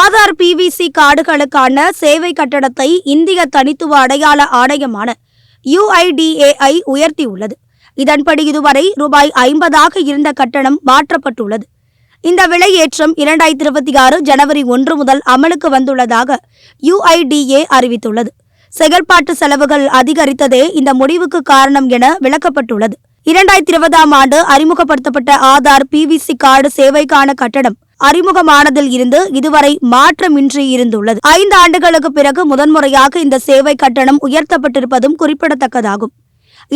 Aadhaar PVC கார்டுகளுக்கான சேவை கட்டணத்தை இந்திய தனித்துவ அடையாள ஆணையமான யுஐடிஏஐ உயர்த்தியுள்ளது. இதன்படி இதுவரை ரூபாய் ஐம்பதாக இருந்த கட்டணம் மாற்றப்பட்டுள்ளது. இந்த விலை ஏற்றம் இரண்டாயிரத்தி இருபத்தி ஆறு ஜனவரி ஒன்று முதல் அமலுக்கு வந்துள்ளதாக யுஐடிஏ அறிவித்துள்ளது. செயல்பாட்டு செலவுகள் அதிகரித்ததே இந்த முடிவுக்கு காரணம் என விளக்கப்பட்டுள்ளது. இரண்டாயிரத்தி இருபதாம் ஆண்டு அறிமுகப்படுத்தப்பட்ட ஆதார் பிவிசி கார்டு சேவைக்கான கட்டணம் அறிமுகமானதில் இருந்து இதுவரை மாற்றமின்றி இருந்துள்ளது. ஐந்து ஆண்டுகளுக்கு பிறகு முதன்முறையாக இந்த சேவை கட்டணம் உயர்த்தப்பட்டிருப்பதும் குறிப்பிடத்தக்கதாகும்.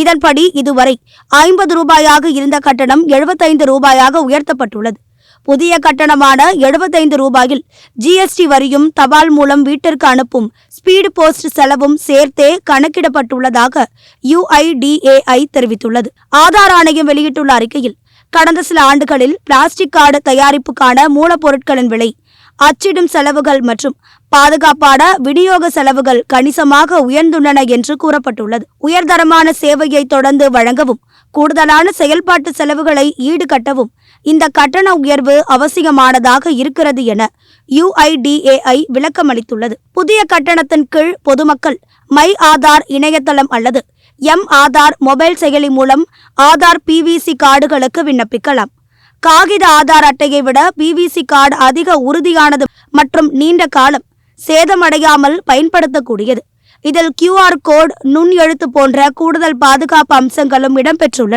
இதன்படி இதுவரை ஐம்பது ரூபாயாக இருந்த கட்டணம் எழுபத்தைந்து ரூபாயாக உயர்த்தப்பட்டுள்ளது. புதிய கட்டணமான எழுபத்தைந்து ரூபாயில் ஜிஎஸ்டி வரியும் தபால் மூலம் வீட்டிற்கு அனுப்பும் ஸ்பீடு போஸ்ட் செலவும் சேர்த்தே கணக்கிடப்பட்டுள்ளதாக யுஐடிஏஐ தெரிவித்துள்ளது. ஆதார் ஆணையம் வெளியிட்டுள்ள அறிக்கையில் கடந்த சில ஆண்டுகளில் பிளாஸ்டிக் கார்டு தயாரிப்புக்கான மூலப்பொருட்களின் விலை அச்சிடும் செலவுகள் மற்றும் பாதுகாப்பான விநியோக செலவுகள் கணிசமாக உயர்ந்துள்ளன என்று கூறப்பட்டுள்ளது. உயர்தரமான சேவையை தொடர்ந்து வழங்கவும் கூடுதலான செயல்பாட்டு செலவுகளை ஈடுகட்டவும் இந்த கட்டண உயர்வு அவசியமானதாக இருக்கிறது என யுஐடிஏஐ விளக்கமளித்துள்ளது. புதிய கட்டணத்தின் கீழ் பொதுமக்கள் மை ஆதார் இணையதளம் அல்லது எம் ஆதார் மொபைல் செயலி மூலம் ஆதார் பிவிசி கார்டுகளுக்கு விண்ணப்பிக்கலாம். காகித ஆதார் அட்டையை விட பிவிசி கார்டு அதிக உறுதியானது மற்றும் நீண்ட காலம் சேதமடையாமல் பயன்படுத்தக்கூடியது. இதில் கியூஆர் கோட் நுண் எழுத்து போன்ற கூடுதல் பாதுகாப்பு அம்சங்களும் இடம்பெற்றுள்ளன.